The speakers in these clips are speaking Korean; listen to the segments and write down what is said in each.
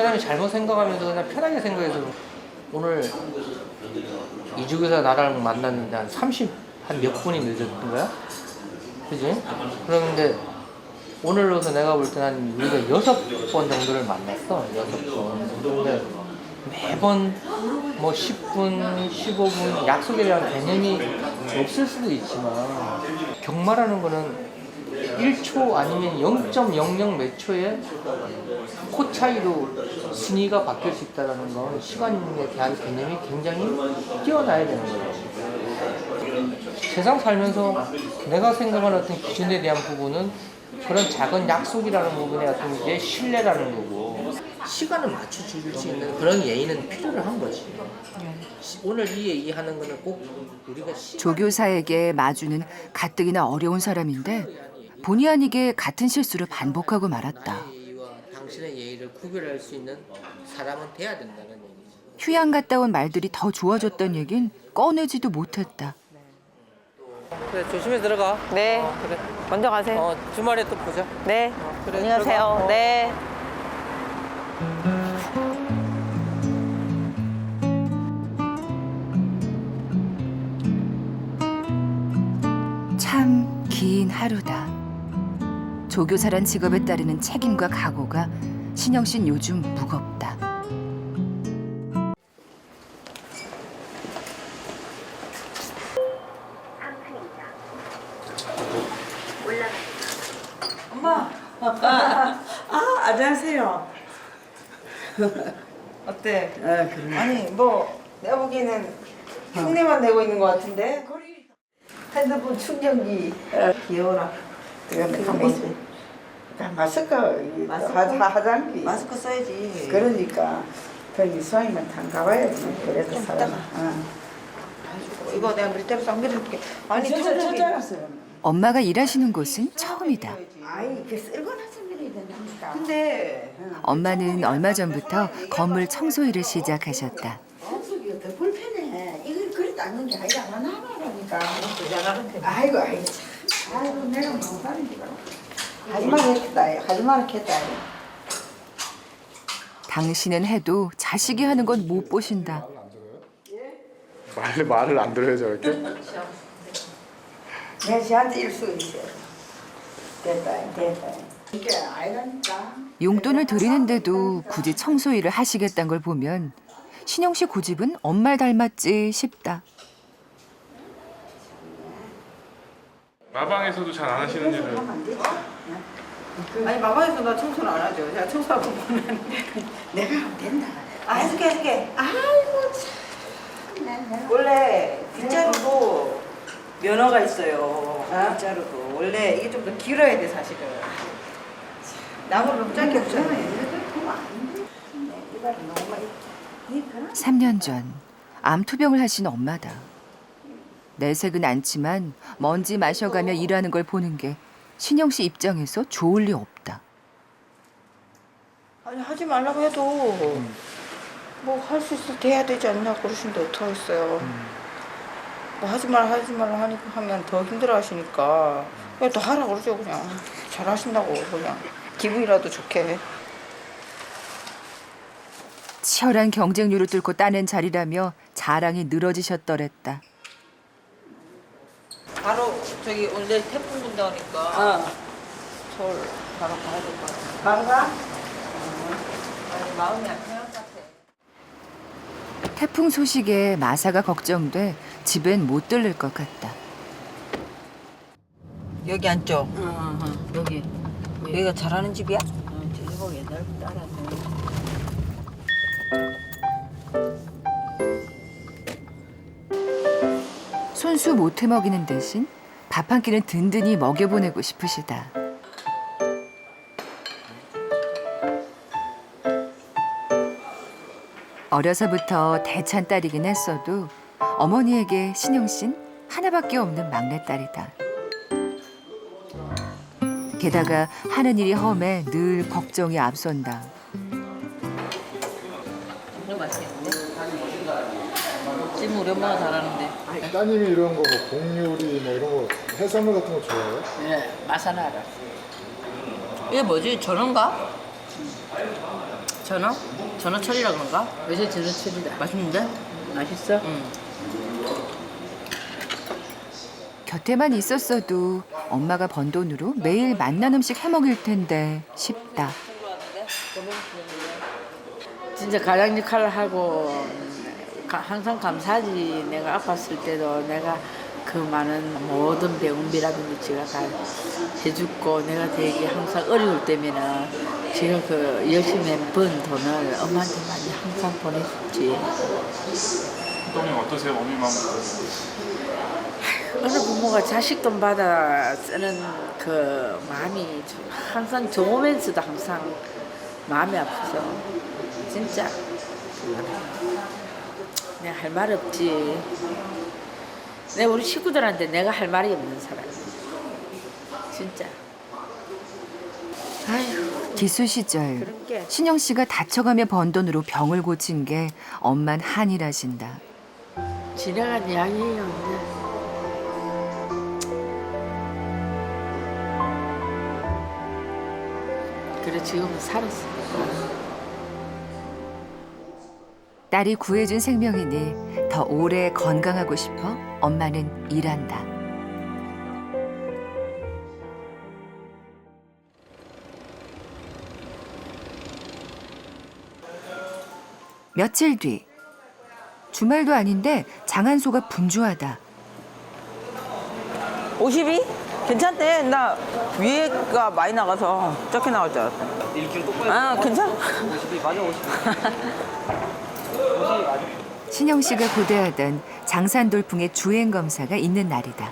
사람이 잘못 생각하면서 그냥 편하게 생각해서 오늘 이주교사 나랑 만났는데 한 30, 한 몇 분이 늦었던 거야? 그지? 그런데 오늘로서 내가 볼 때는 한 우리가 여섯 번 정도를 만났어. 여섯 번. 근데 매번 뭐 10분, 15분 약속에 대한 개념이 없을 수도 있지만 경마라는 거는 1초 아니면 0.00 몇 초에 코 차이로 순위가 바뀔 수 있다는 건 시간에 대한 개념이 굉장히 뛰어나야 되는 거예요. 세상 살면서 내가 생각하는 어떤 기준에 대한 부분은 그런 작은 약속이라는 부분에 어떤 게 신뢰라는 거고 시간을 맞춰줄 수 있는 그런 예의는 필요를 한 거지. 시- 오늘 이 얘기 하는 거는 꼭 우리가 시 조교사에게 마주는 가뜩이나 어려운 사람인데 본의 아니게 같은 실수를 반복하고 말았다. 당신의 예의를 구별할 수 있는 사람은 돼야 된다는 얘기지. 휴양 갔다 온 말들이 더 좋아졌던 얘긴 꺼내지도 못했다. 그래 조심히 들어가. 네. 어, 그래. 먼저 가세요. 어 주말에 또 보자. 네. 그래, 안녕하세요. 들어가. 어. 네. 참 긴 하루다. 조교사란 직업에 따르는 책임과 각오가 신영 씨는 요즘 무겁다. 아, 안녕하세요. 어때? 아, 그래. 아니, 뭐, 내가 보기에는 흉내만 내고 있는 것 같은데? 핸드폰 충전기. 귀여워라. 그러면 있어. 번. 마스크, 마스크? 하, 하장비. 마스크 써야지. 그러니까 거기 수학이면 당 가봐야지. 그래도 좀 사람. 이따가. 어. 이거 내가 밀대로 싹 밀어줄게. 아니. 찾아갔어요. 엄마가 일하시는 곳은 처음이다. 아이, 그 쓸고 나서 밀어야 된다니까. 근데, 엄마는 얼마 전부터 건물 청소 일을 시작하셨다. 청소기가 더 불편해. 이걸 그래도 앉는 게 아니라 안 하나라니까. 여자한테. 아이고, 아이고, 참. 아이고, 내가 못하는. 하지마 했다. 하지마 했다. 당신은 해도 자식이 하는 건 못 보신다. 말을 말을 안 들어요 저렇게? 내가 지한테 일수 있어. 됐다, 됐다. 이게. 용돈을 드리는데도 굳이 청소 일을 하시겠다는 걸 보면 신영 씨 고집은 엄마를 닮았지 싶다. 마방에서도 잘 안 하시는 일을 안 되지. 아니, 마방에서 나 청소를 안 하죠. 제가 청소하고 보면. 내가 하면 된다. 아, 해줄게, 해줄게. 아이고 참. 내가 원래 빗자루도 면허가 있어요. 빗자루도 원래 이게 좀 더 길어야 돼 사실은. 나무를 좀 짧게 붙여놔요. 3년 전 암투병을 하신 엄마다. 내색은 않지만 먼지 마셔가며 일하는 걸 보는 게 신영 씨 입장에서 좋을 리 없다. 아니 하지 말라고 해도 뭐 할 수 있을 때 해야 되지 않냐 그러시는데 어떡하겠어요. 뭐 하지 말라 하지 말라 하니까 하면 더 힘들어 하시니까 그냥 더 하라 그러죠 그냥. 잘 하신다고 그냥 기분이라도 좋게. 치열한 경쟁률을 뚫고 따낸 자리라며 자랑이 늘어지셨더랬다. 바로 저기 오늘 내일 태풍 분다 오니까 서울 바로 가야 될 것 같아. 반가? 아니 마음이 안 편할 것 같아. 태풍 소식에 마사가 걱정돼 집엔 못 들를 것 같다. 여기 앉죠? 여기. 여기가 잘하는 집이야? 제주복 옛날부터 알았네. 손수 못해 먹이는 대신 밥 한 끼는 든든히 먹여보내고 싶으시다. 어려서부터 대찬 딸이긴 했어도 어머니에게 씨는 하나밖에 없는 막내딸이다. 게다가 하는 일이 험해 늘 걱정이 앞선다. 지금 우리 엄마가 잘하는데. 따님이 이런 거 뭐 공요리 뭐 이런 거 해산물 같은 거 좋아해요? 네, 맛은 알아. 이게 뭐지? 전어인가? 전어? 전어철이라 그런가? 요새 전어철이다. 맛있는데? 맛있어? 응. 곁에만 있었어도 엄마가 번 돈으로 매일 맛난 음식 해 먹일 텐데 싶다. 진짜 가장 역할을 하고 가- 항상 감사하지 내가 아팠을 때도 내가 그 많은 모든 병원비라든지 제가 다 해줬고 내가 되게 항상 어려울 때면은 제가 그 열심히 번 돈을 엄마한테 많이 항상 보내줬지 감독님 어떠세요? 어머니 마음 어느 부모가 자식 돈 받아 쓰는 그 마음이 좀 항상 좋으면서도 항상 마음이 아프죠. 진짜. 내가 할말 없지. 내가 우리 식구들한테 내가 할 말이 없는 사람. 진짜. 아휴, 기수 시절 그런 게. 신영 씨가 다쳐가며 번 돈으로 병을 고친 게 엄만 한이라신다. 지나간 이야기예요. 그래 지금은 살았어. 딸이 구해준 생명이니 더 오래 건강하고 싶어 엄마는 일한다. 며칠 뒤 주말도 아닌데 장한소가 분주하다. 50이? 괜찮대. 나 위에가 많이 나가서 적게 나올 줄 알았어. 일주일 똑바로. 아, 괜찮아? 50이 맞아, 50이. 신영 씨가 고대하던 장산돌풍의 주행 검사가 있는 날이다.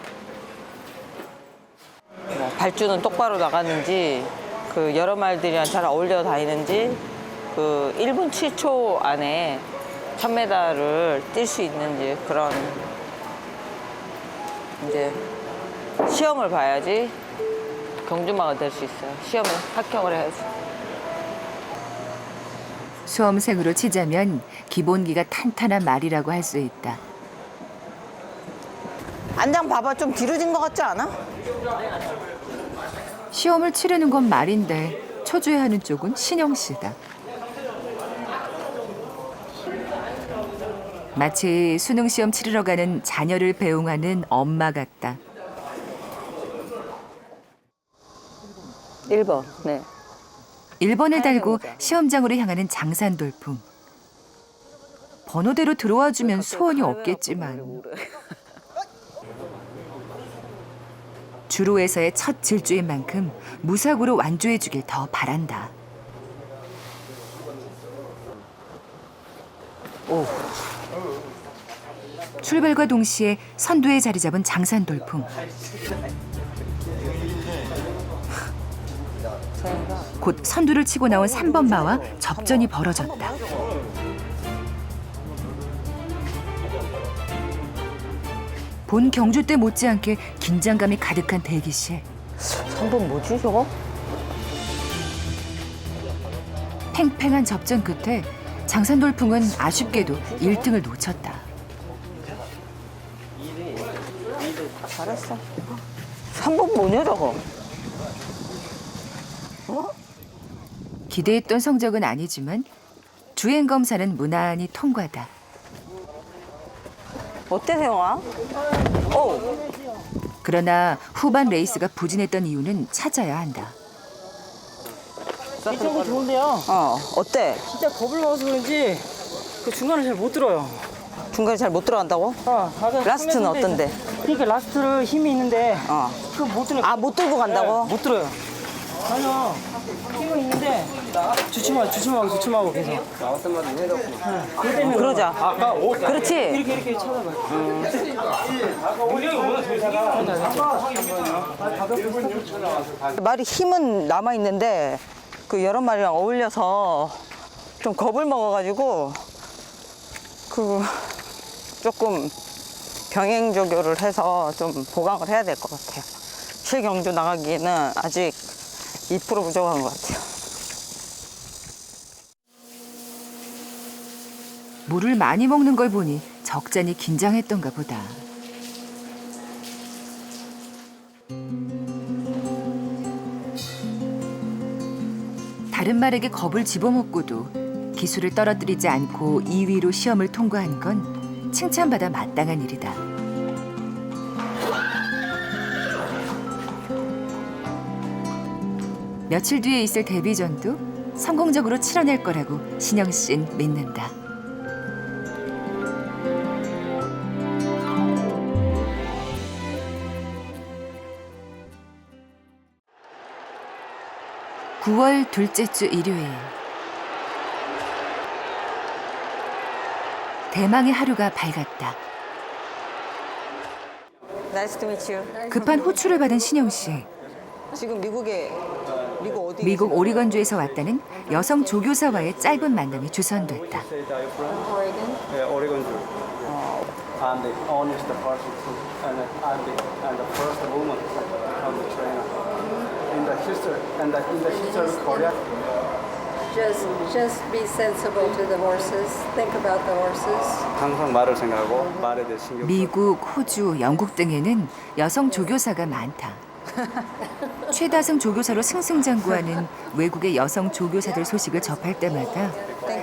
뭐 발주는 똑바로 나가는지, 그 여러 말들이랑 잘 어울려 다니는지, 그 1분 7초 안에 1000m를 뛸 수 있는지 그런 이제 시험을 봐야지 경주마가 될 수 있어요. 시험을 합격을 해야지. 수험생으로 치자면 기본기가 탄탄한 말이라고 할 수 있다. 안장 봐봐 좀 뒤로진 것 같지 않아? 시험을 치르는 건 말인데 초조해하는 쪽은 신영 씨다. 마치 수능 시험 치르러 가는 자녀를 배웅하는 엄마 같다. 1번. 네. 1번을 달고 시험장으로 향하는 장산돌풍. 번호대로 들어와 주면 소원이 없겠지만 주로에서의 첫 질주인 만큼 무사고로 완주해 주길 더 바란다. 출발과 동시에 선두에 자리 잡은 장산돌풍. 곧 선두를 치고 나온 3번 마와 접전이 벌어졌다. 본 경주 때 못지않게 긴장감이 가득한 대기실. 3번 뭐지 저거? 팽팽한 접전 끝에 장산돌풍은 아쉽게도 1등을 놓쳤다. 잘했어. 3번 뭐냐 저거? 기대했던 성적은 아니지만 주행 검사는 무난히 통과다. 어때 세영아? 어, 그러나 후반 레이스가 부진했던 이유는 찾아야 한다. 이쪽은 좋은데요. 어, 어때? 진짜 겁을 먹어서 그런지 그 중간을 잘 못 들어요. 중간에 잘 못 들어간다고? 어, 아까 라스트는 어떤데? 그러니까 라스트를 힘이 있는데 어. 그거 못 들어. 아, 못 들고 간다고? 못 들어요. 아니요. 힘은 있는데 주춤하고 주춤하고 주춤하고 계속. 네, 그것 때문에 그러자. 아까 그렇지. 이렇게 이렇게 쳐다봐. 말이 힘은 남아 있는데 그 여러 마리랑 어울려서 좀 겁을 먹어가지고 그 조금 병행 조교를 해서 좀 보강을 해야 될 것 같아요. 실경주 나가기에는 아직 2% 부족한 것 같아요. 물을 많이 먹는 걸 보니 적잖이 긴장했던가 보다. 다른 말에게 겁을 집어먹고도 기술을 떨어뜨리지 않고 2위로 시험을 통과한 건 칭찬받아 마땅한 일이다. 며칠 뒤에 있을 데뷔전도 성공적으로 치러낼 거라고 신영 씨는 믿는다. (9월) 둘째 주 일요일 대망의 하루가 밝았다 Nice to meet you. 급한 호출을 받은 신영 씨 지금 미국에 미국 오리건주에서 왔다는 여성 조교사와의 짧은 만남이 주선됐다. Yeah, Oregon Zoo. I'm the honest person too, and I'm the and the first woman on the trainer in the history and the, in the history of Korea. Just, just be sensible to the horses. Think about the horses. 항상 말을 생각하고 말에 대해 신경. 미국, 호주, 영국 등에는 여성 조교사가 많다. 최다승 조교사로 승승장구하는 외국의 여성 조교사들 소식을 접할 때마다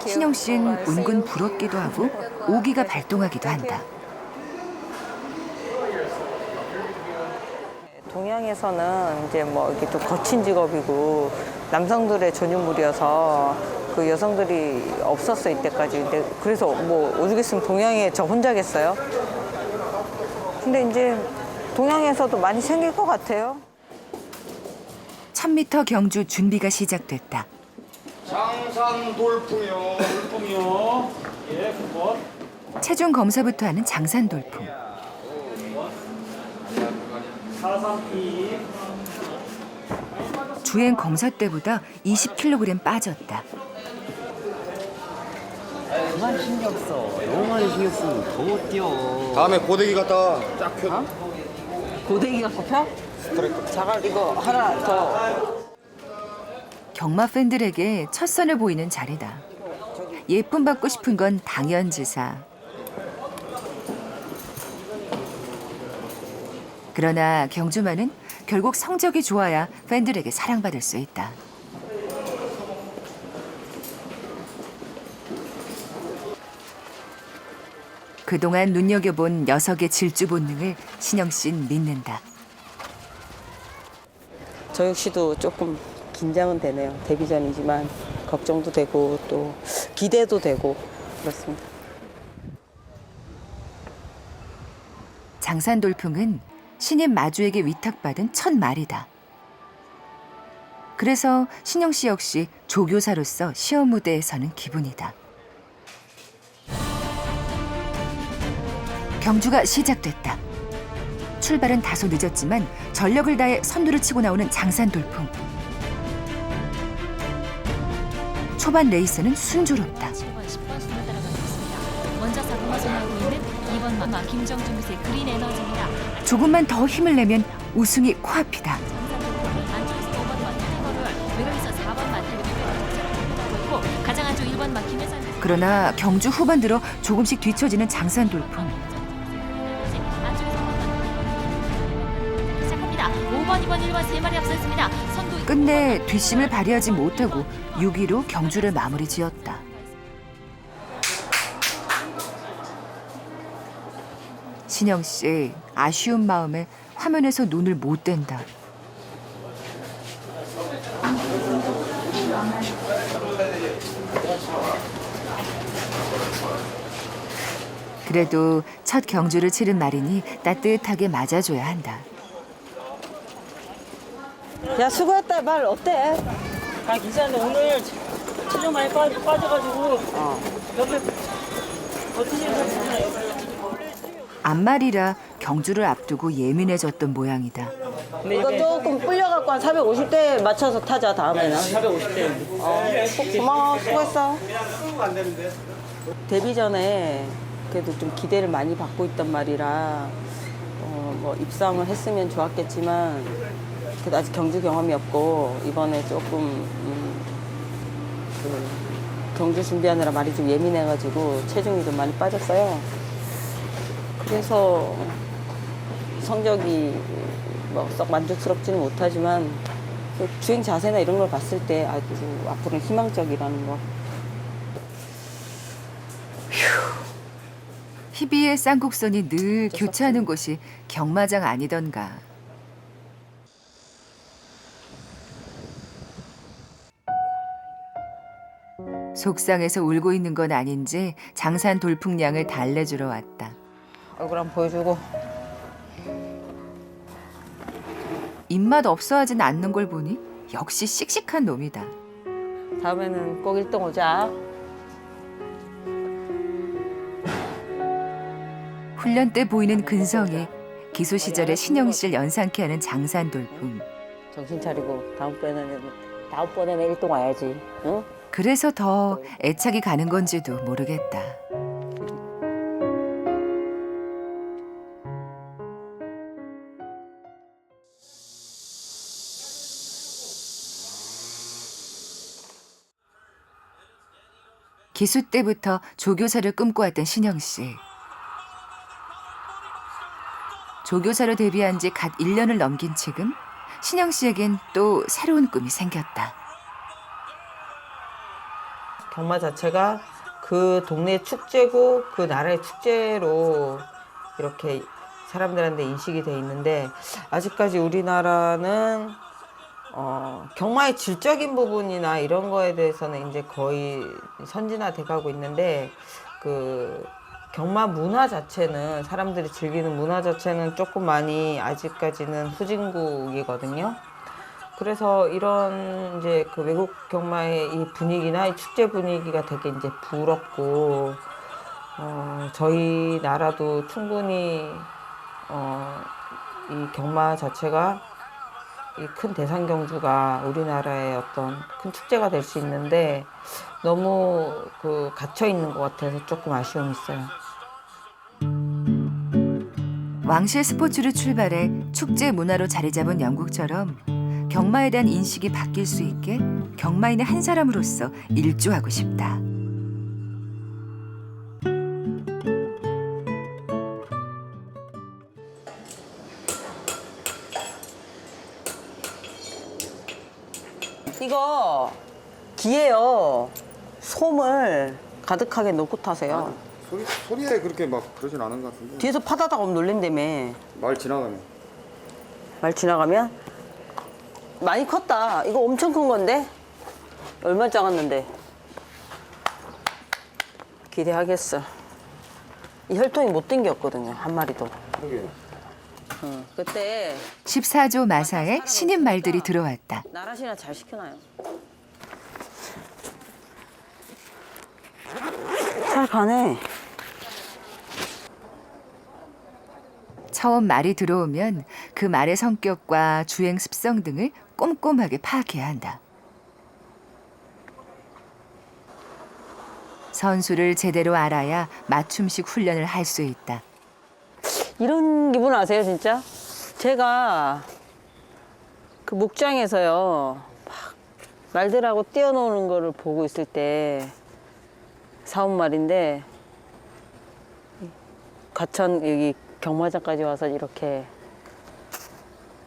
신영 씨는 은근 부럽기도 하고 오기가 발동하기도 한다. 동양에서는 이제 뭐 이게 좀 거친 직업이고 남성들의 전유물이어서 그 여성들이 없었어 이때까지. 근데 그래서 뭐 오죽했으면 동양에 저 혼자겠어요. 근데 이제 동양에서도 많이 생길 것 같아요. 1000m 경주 준비가 시작됐다. 장산 돌풍이요. 돌풍이요. 예, 9번. 체중 검사부터 하는 장산 돌풍. 43P. 주행 검사 때보다 20kg 빠졌다. 그만 신경 써. 너무 많이 신경 쓰면 더못 뛰어. 다음에 고데기 갖다가 쫙 펴. 고데기 갖고 펴? 자갈 이거 하나 더. 경마 팬들에게 첫 선을 보이는 자리다. 예쁨 받고 싶은 건 당연지사. 그러나 경주마는 결국 성적이 좋아야 팬들에게 사랑받을 수 있다. 그동안 눈여겨본 녀석의 질주 본능을 신영 씨는 믿는다. 저 역시도 조금 긴장은 되네요. 데뷔전이지만 걱정도 되고 또 기대도 되고 그렇습니다. 장산 돌풍은 신임 마주에게 위탁받은 첫 말이다. 그래서 신영 씨 역시 조교사로서 시험 무대에 서는 기분이다. 경주가 시작됐다. 출발은 다소 늦었지만 전력을 다해 선두를 치고 나오는 장산 돌풍. 초반 레이스는 순조롭다. 7번, 10번 순으로 따라가고 있습니다. 먼저 사고가 전하고 있는 2번 마마 김정준 의 그린 에너지입니다. 조금만 더 힘을 내면 우승이 코앞이다. 안쪽에서 5번 맡은 거를 외곽에서 4번 맡은 하고 있고 가장 안쪽 1번 막히는 상 그러나 경주 후반 들어 조금씩 뒤처지는 장산 돌풍. 2번, 1번 세 마리 앞서 있습니다. 선두 끝내 뒷심을 발휘하지 못하고 6위로 경주를 마무리 지었다. 신영 씨 아쉬운 마음에 화면에서 눈을 못 뗀다. 그래도 첫 경주를 치른 날이니 따뜻하게 맞아줘야 한다. 야 수고했다 말 어때? 아 괜찮은데 오늘 체중 많이 빠, 빠져가지고 옆에 버티시는 분이 앞말이라 경주를 앞두고 예민해졌던 모양이다. 이거 조금 불려갖고 한 450대 맞춰서 타자 다음에는. 450대. 어, 고마워 수고했어. 데뷔 전에 그래도 좀 기대를 많이 받고 있단 말이라 어, 뭐 입상을 했으면 좋았겠지만 그래도 아직 경주 경험이 없고 이번에 조금 음, 그 경주 준비하느라 말이 좀 예민해가지고 체중이 좀 많이 빠졌어요. 그래서 성적이 뭐 썩 만족스럽지는 못하지만 그 주행 자세나 이런 걸 봤을 때 아주 앞으로는 희망적이라는 거 희비의 쌍곡선이 늘 교차하는 곳이 경마장 아니던가. 속상해서 울고 있는 건 아닌지 장산 돌풍량을 달래주러 왔다. 얼굴 한번 보여주고. 입맛 없어 하진 않는 걸 보니 역시 씩씩한 놈이다. 다음에는 꼭 1등 오자. 훈련 때 보이는 근성이 기소 시절의 신영 씨를 연상케 하는 장산 돌풍. 정신 차리고 다음번에는 다음번에는 1등 와야지. 응? 그래서 더 애착이 가는 건지도 모르겠다. 기수 때부터 조교사를 꿈꿔왔던 신영 씨. 조교사로 데뷔한 지 갓 1년을 넘긴 지금 신영 씨에겐 또 새로운 꿈이 생겼다. 경마 자체가 그 동네 축제고 그 나라의 축제로 이렇게 사람들한테 인식이 돼 있는데 아직까지 우리나라는 어, 경마의 질적인 부분이나 이런 거에 대해서는 이제 거의 선진화 돼 가고 있는데 그 경마 문화 자체는 사람들이 즐기는 문화 자체는 조금 많이 아직까지는 후진국이거든요. 그래서 이런 이제 그 외국 경마의 이 분위기나 이 축제 분위기가 되게 이제 부럽고 어, 저희 나라도 충분히 어, 이 경마 자체가 이 큰 대상 경주가 우리나라의 어떤 큰 축제가 될 수 있는데 너무 그 갇혀 있는 것 같아서 조금 아쉬움이 있어요. 왕실 스포츠로 출발해 축제 문화로 자리 잡은 영국처럼 경마에 대한 인식이 바뀔 수 있게 경마인의 한 사람으로서 일조하고 싶다. 이거 기예요. 솜을 가득하게 넣고 타세요. 소리, 소리에 그렇게 막 그러진 않은 것 같은데 뒤에서 파다닥 하면 놀랜다며. 말 지나가면 말 지나가면 많이 컸다. 이거 엄청 큰 건데 얼마 작았는데 기대하겠어. 이 혈통이 못 땡겼거든요 한 마리도. 그게 응. 그때 14조 마사에 신인 말들이 들어왔다. 나라시나 잘 시켜놔요. 잘 가네. 처음 말이 들어오면 그 말의 성격과 주행 습성 등을 꼼꼼하게 파악해야 한다. 선수를 제대로 알아야 맞춤식 훈련을 할 수 있다. 이런 기분 아세요, 진짜? 제가 그 목장에서요, 막 말들하고 뛰어노는 거를 보고 있을 때 사온 말인데, 과천 여기 경마장까지 와서 이렇게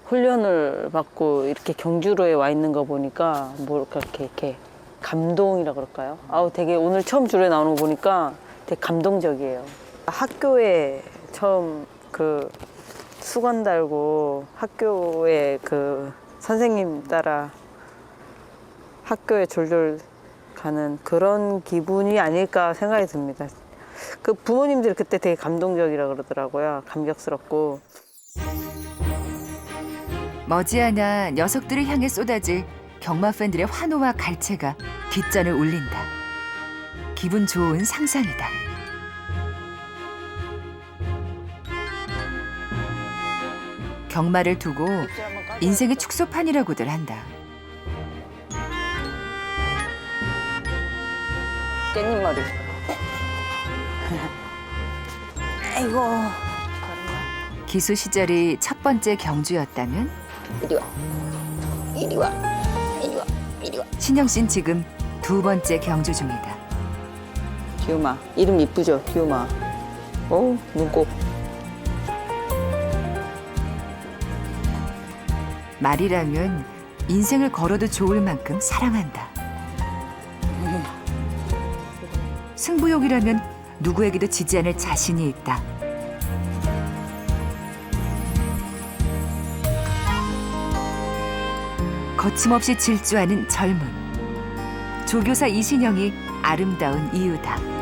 훈련을 받고 이렇게 경주로에 와 있는 거 보니까 뭐랄까 이렇게, 이렇게 감동이라 그럴까요? 아우 되게 오늘 처음 주로에 나오는 거 보니까 되게 감동적이에요. 학교에 처음 그 수건 달고 학교에 그 선생님 따라 학교에 졸졸 가는 그런 기분이 아닐까 생각이 듭니다. 그 부모님들이 그때 되게 감동적이라 그러더라고요. 감격스럽고. 머지않아 녀석들을 향해 쏟아질 경마 팬들의 환호와 갈채가 뒷전을 울린다. 기분 좋은 상상이다. 경마를 두고 인생의 축소판이라고들 한다. 깻잎 머리. 아이고. 기수 시절이 첫 번째 경주였다면 이리 와. 이리 와. 이리 와. 이리 와. 신영 씨는 지금 두 번째 경주 중이다. 기우마. 이름 이쁘죠? 기우마. 오, 눈곱. 말이라면 인생을 걸어도 좋을 만큼 사랑한다. 승부욕이라면 누구에게도 지지 않을 자신이 있다. 거침없이 질주하는 젊음. 조교사 이신영이 아름다운 이유다.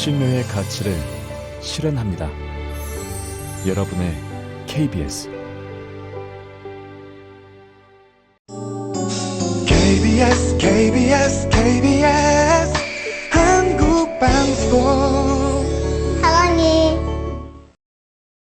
수신료의 가치를 실현합니다. 여러분의 KBS KBS KBS KBS 한국방송